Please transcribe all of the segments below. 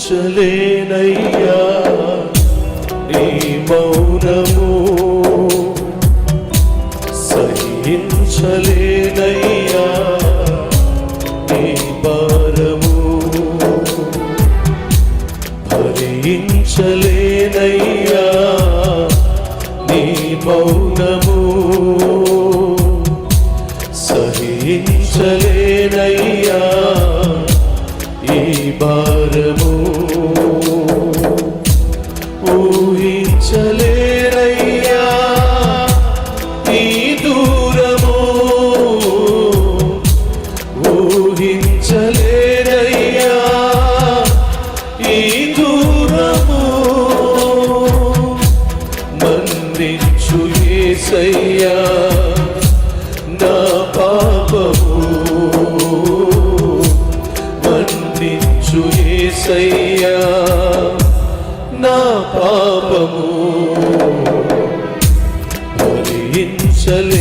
భరించలేనయ్యా నీ మౌనము సహించలేనయ్యా. నీ భారము భరించలేనయ్యా. నీ మౌనము సహించలేనయ్యా. భారము ఊహించలేరయ్యా నీ దూరము ఊహించలేరయ్యా ఈ దూరము మందించు ఏసయ్యా నా యేసయ్యా నా పాపము భరించలేనయ్యా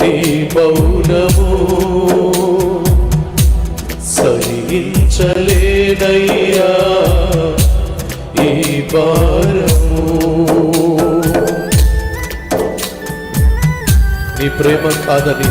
నీ మౌనము సహించలేనయ్యా ఈ భారము. నీ ప్రేమ కాదని